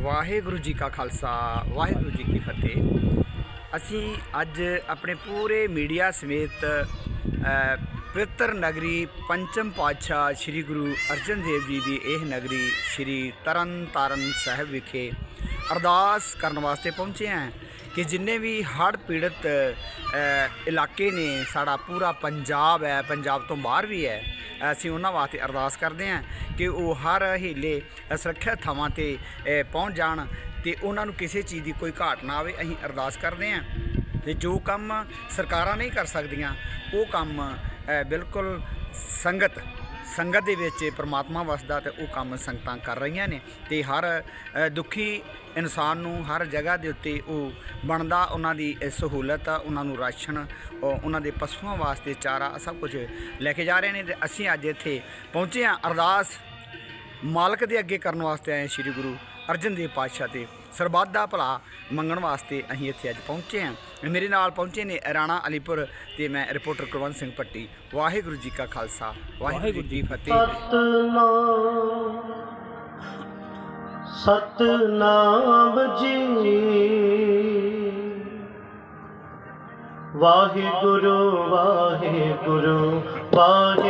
ਵਾਹਿਗੁਰੂ ਜੀ ਕਾ ਖਾਲਸਾ ਵਾਹਿਗੁਰੂ ਜੀ ਕੀ ਫਤਿਹ। ਅਸੀਂ ਅੱਜ ਆਪਣੇ ਪੂਰੇ ਮੀਡੀਆ ਸਮੇਤ ਅ, ਪਵਿੱਤਰ ਨਗਰੀ ਪੰਚਮ ਪਾਤਸ਼ਾਹ ਸ੍ਰੀ ਗੁਰੂ ਅਰਜਨ ਦੇਵ ਜੀ ਦੀ ਇਹ ਨਗਰੀ ਸ੍ਰੀ ਤਰਨ ਤਾਰਨ ਸਾਹਿਬ ਵਿਖੇ ਅਰਦਾਸ ਕਰਨ ਵਾਸਤੇ ਪਹੁੰਚੇ ਹਾਂ ਕਿ ਜਿੰਨੇ ਵੀ ਹੜ੍ਹ ਪੀੜਤ ਇਲਾਕੇ ਨੇ ਸਾਡਾ ਪੂਰਾ ਪੰਜਾਬ ਹੈ ਪੰਜਾਬ ਤੋਂ ਬਾਹਰ ਵੀ ਹੈ ਅਸੀਂ ਉਹਨਾਂ ਵਾਸਤੇ ਅਰਦਾਸ ਕਰਦੇ ਹਾਂ ਕਿ ਉਹ ਹਰ ਹੀਲੇ ਸੁਰੱਖਿਅਤ ਥਾਵਾਂ ਤੇ ਪਹੁੰਚ ਜਾਣ ਤੇ ਉਹਨਾਂ ਨੂੰ ਕਿਸੇ ਚੀਜ਼ ਦੀ ਕੋਈ ਘਾਟ ਨਾ ਆਵੇ ਅਸੀਂ ਅਰਦਾਸ ਕਰਦੇ ਹਾਂ। ਤੇ ਜੋ ਕੰਮ ਸਰਕਾਰਾਂ ਨਹੀਂ ਕਰ ਸਕਦੀਆਂ ਉਹ ਕੰਮ ਬਿਲਕੁਲ ਸੰਗਤ ਸੰਗਤ ਦੇ ਵਿੱਚ ਪ੍ਰਮਾਤਮਾ ਵਸਦਾ ਤੇ ਉਹ ਕੰਮ ਸੰਗਤਾਂ ਕਰ ਰਹੀਆਂ ਨੇ। ਤੇ ਹਰ ਦੁਖੀ ਇਨਸਾਨ ਨੂੰ ਹਰ ਜਗ੍ਹਾ ਦੇ ਉੱਤੇ ਉਹ ਬਣਦਾ ਉਹਨਾਂ ਦੀ ਸਹੂਲਤ ਆ, ਉਹਨਾਂ ਨੂੰ ਰਾਸ਼ਨ ਉਹਨਾਂ ਦੇ ਪਸ਼ੂਆਂ ਵਾਸਤੇ ਚਾਰਾ ਸਭ ਕੁਝ ਲੈ ਕੇ ਜਾ ਰਹੇ ਨੇ ਤੇ ਅਸੀਂ ਅੱਜ ਇੱਥੇ ਪਹੁੰਚੇ ਹਾਂ। ਅਰਦਾਸ ਮਾਲਕ ਦੇ ਅੱਗੇ ਕਰਨ ਵਾਸਤੇ ਆਏ ਸ੍ਰੀ ਗੁਰੂ ਅਰਜਨ ਦੇਵ ਪਾਤਸ਼ਾਹ ਤੇ ਸਰਬੱਤ ਦਾ ਭਲਾ ਮੰਗਣ ਵਾਸਤੇ ਅਸੀਂ ਇੱਥੇ ਅੱਜ ਪਹੁੰਚੇ ਹਾਂ। ਮੇਰੇ ਨਾਲ ਪਹੁੰਚੇ ਨੇ ਰਾਣਾ ਅਲੀਪੁਰ ਤੇ ਮੈਂ ਰਿਪੋਰਟਰ ਕੁਲਵੰਤ ਸਿੰਘ ਪੱਟੀ ਵਾਹਿਗੁਰੂ ਜੀ ਕਾ ਖਾਲਸਾ, ਵਾਹਿਗੁਰੂ ਜੀ ਫਤਿਹ। ਸਤਨਾਮ ਜੀ। ਵਾਹਿਗੁਰੂ ਵਾਹਿਗੁਰੂ ਵਾਹਿਗੁਰੂ।